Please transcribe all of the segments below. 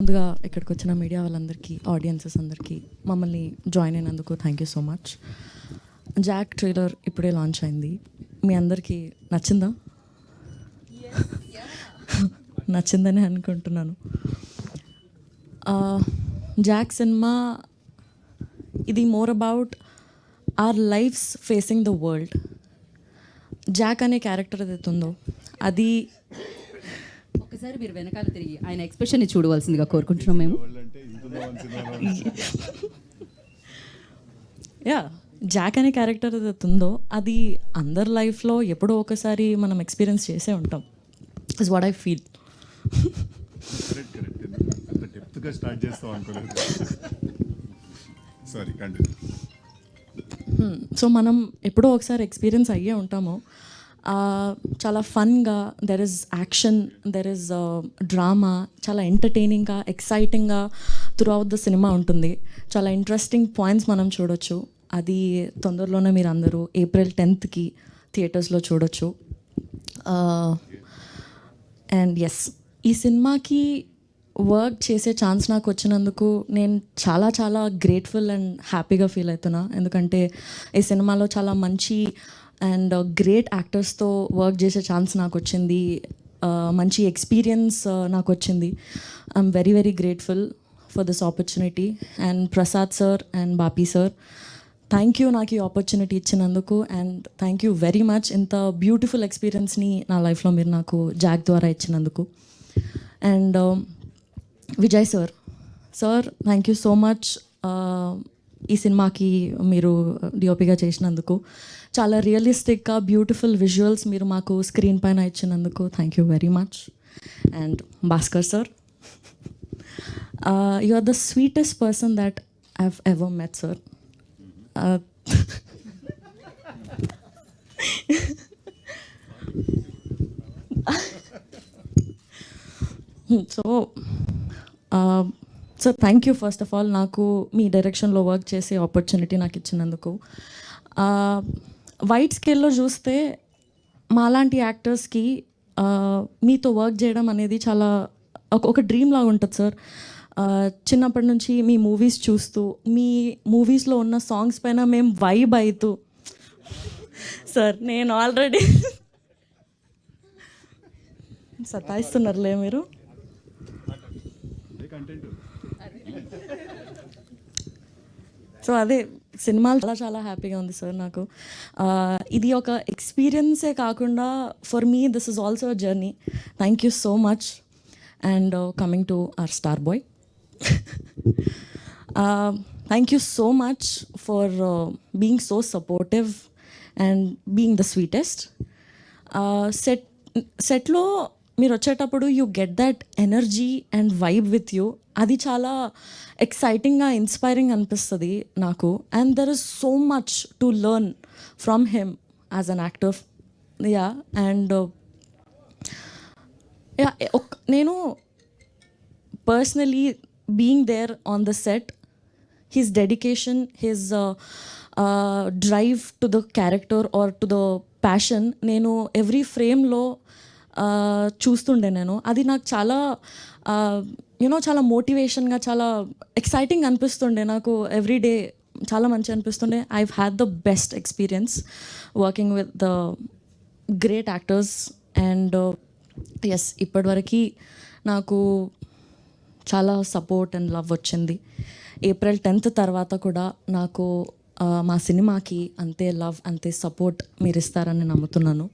ముందుగా ఇక్కడికి వచ్చిన మీడియా వాళ్ళందరికీ ఆడియన్సెస్ అందరికీ మమ్మల్ని జాయిన్ అయినందుకు thank you so much Jack trailer ఇప్పుడే లాంచ్ అయింది. మీ అందరికీ నచ్చిందా? నచ్చిందని అనుకుంటున్నాను. జాక్ సినిమా ఇది more about our lives facing the world Jack అనే క్యారెక్టర్ ఏదైతే ఉందో అది ఒకసారి మీరు వెనకాల తిరిగి ఆయన ఎక్స్ప్రెషన్ని చూడవలసిందిగా కోరుకుంటున్నాం మేము. యా జాక్ అనే క్యారెక్టర్ ఏదైతే ఉందో అది అందరి లైఫ్లో ఎప్పుడో ఒకసారి మనం ఎక్స్పీరియన్స్ చేసే ఉంటాం. Is what I feel correct correct అంత డెప్త్గా స్టార్ట్ చేస్తాం అనుకోలేదు. సారీ కంటిన్యూ సో మనం ఎప్పుడో ఒకసారి ఎక్స్పీరియన్స్ అయ్యే ఉంటాము. చాలా ఫన్గా there is action there is drama చాలా ఎంటర్టైనింగ్గా ఎక్సైటింగ్గా త్రూ అవుట్ ద సినిమా ఉంటుంది. చాలా ఇంట్రెస్టింగ్ పాయింట్స్ మనం చూడొచ్చు. అది తొందరలోనే మీరు అందరూ ఏప్రిల్ టెన్త్కి థియేటర్స్లో చూడొచ్చు అండ్ ఎస్ ఈ సినిమాకి వర్క్ చేసే ఛాన్స్ నాకు వచ్చినందుకు నేను చాలా చాలా గ్రేట్ఫుల్ అండ్ హ్యాపీగా ఫీల్ అవుతున్నా. ఎందుకంటే ఈ సినిమాలో చాలా మంచి అండ్ గ్రేట్ యాక్టర్స్తో వర్క్ చేసే ఛాన్స్ నాకు వచ్చింది. మంచి ఎక్స్పీరియన్స్ నాకు వచ్చింది. I'm very very grateful for this opportunity and Prasad sir and Bapi sir thank you నాకు ఈ ఆపర్చునిటీ ఇచ్చినందుకు. And thank you very much ఇంత బ్యూటిఫుల్ ఎక్స్పీరియన్స్ని నా లైఫ్లో మీరు నాకు జాక్ ద్వారా ఇచ్చినందుకు. And Vijay sir. Sir thank you so much ఈ సినిమాకి మీరు డిఓపిగా చేసినందుకు. చాలా రియలిస్టిక్గా బ్యూటిఫుల్ విజువల్స్ మీరు మాకు స్క్రీన్ పైన ఇచ్చినందుకు thank you very much and Bhaskar sir you are the sweetest person that I have ever met sir so so thank you first of all నాకు మీ డైరెక్షన్లో వర్క్ చేసే ఆపర్చునిటీ నాకు ఇచ్చినందుకు. Um, వైట్ స్కేల్లో చూస్తే మాలాంటి యాక్టర్స్కి uh, మీతో వర్క్ చేయడం అనేది చాలా ఒక ఒక డ్రీమ్ లాగా ఉంటుంది సార్ uh, చిన్నప్పటి నుంచి మీ మూవీస్ చూస్తూ మీ మూవీస్లో ఉన్న సాంగ్స్ పైన మేము వైబ్ అవుతూ సార్ నేను ఆల్రెడీ సతాయిస్తున్నారులే మీరు. కంటెంట్ సో అదే సినిమాలు చాలా చాలా హ్యాపీగా ఉంది సార్ నాకు. ఇది ఒక ఎక్స్పీరియన్సే కాకుండా for me this is also journey thank you so much and coming to our star boy thank you so much for being so supportive and being the sweetest set సెట్లో మీరు వచ్చేటప్పుడు you get that energy and vibe with you అది చాలా ఎక్సైటింగ్గా inspiring అనిపిస్తుంది నాకు. And there is so much to learn from him as an actor yeah and yeah నేను personally being there on the set his dedication his drive to the character or to the passion నేను every ఫ్రేమ్లో చూస్తుండే నేను. అది నాకు చాలా you know చాలా మోటివేషన్గా చాలా ఎక్సైటింగ్ అనిపిస్తుండే. నాకు ఎవ్రీ డే చాలా మంచి అనిపిస్తుండే. I had the best experience working with the great actors and yes ఇప్పటివరకు నాకు చాలా సపోర్ట్ అండ్ లవ్ వచ్చింది. ఏప్రిల్ టెన్త్ తర్వాత కూడా నాకు మా సినిమాకి అంతే లవ్ అంతే సపోర్ట్ మీరు ఇస్తారని నమ్ముతున్నాను.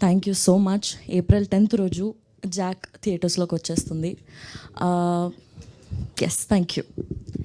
Thank you so much April tenth రోజు జాక్ థియేటర్స్లోకి వచ్చేస్తుంది. Yes thank you